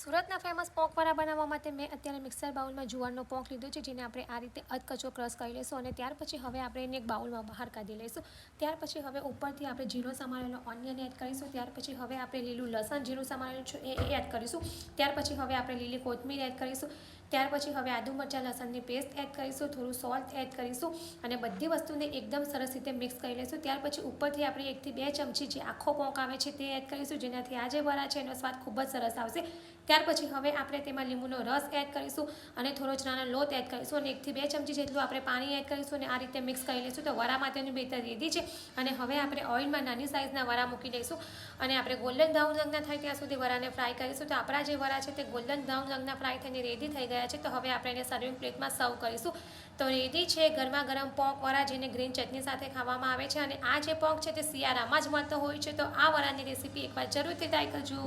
સુરતના ફેમસ પોંકવાળા બનાવવા માટે મેં અત્યારે મિક્સર બાઉલમાં જુવારનો પોંક લીધો છે, જેને આપણે આ રીતે અધકચો ક્રશ કરી લઈશું અને ત્યાર પછી હવે આપણે એને એક બાઉલમાં બહાર કાઢી લઈશું. ત્યાર પછી હવે ઉપરથી આપણે જીરો સમારેલો ઓનિયન એડ કરીશું. ત્યાર પછી હવે આપણે લીલું લસણ જીરું સમારેલું છે એ એડ કરીશું. ત્યાર પછી હવે આપણે લીલી કોથમીર એડ કરીશું. ત્યાર પછી હવે આદુ મરચાં લસણની પેસ્ટ એડ કરીશું. થોડું સોલ્ટ એડ કરીશું અને બધી વસ્તુને એકદમ સરસ રીતે મિક્સ કરી લઈશું. ત્યાર પછી ઉપરથી આપણે એકથી બે ચમચી જે આખો પોંક આવે છે તે એડ કરીશું. જેનાથી આ જે વરા છે એનો સ્વાદ ખૂબ જ સરસ આવશે. ત્યાર પછી હવે આપણે તેમાં લીંબુનો રસ એડ કરીશું અને થોડો ચણાનો લોટ એડ કરીશું અને એકથી બે ચમચી જેટલું આપણે પાણી એડ કરીશું અને આ રીતે મિક્સ કરી લઈશું. તો વરા માટેની બેટર રેડી છે અને હવે આપણે ઓઇલમાં નાની સાઇઝના વરા મૂકી દઈશું અને આપણે ગોલ્ડન બ્રાઉન રંગના થાય ત્યાં સુધી વરાને ફ્રાય કરીશું. તો આપણા જે વરા છે તે ગોલ્ડન બ્રાઉન રંગના ફ્રાય થઈને રેડી થઈ ગયા છે. તો હવે આપણે એને સર્વિંગ પ્લેટમાં સર્વ કરીશું. તો રેડી છે ગરમા ગરમ પોંક વરા જેને ગ્રીન ચટણી સાથે ખાવામાં આવે છે. અને આ જે પોંક છે તે શિયાળામાં જ મળતો હોય છે. તો આ વરાની રેસીપી એકવાર જરૂરથી ટ્રાય કરજો.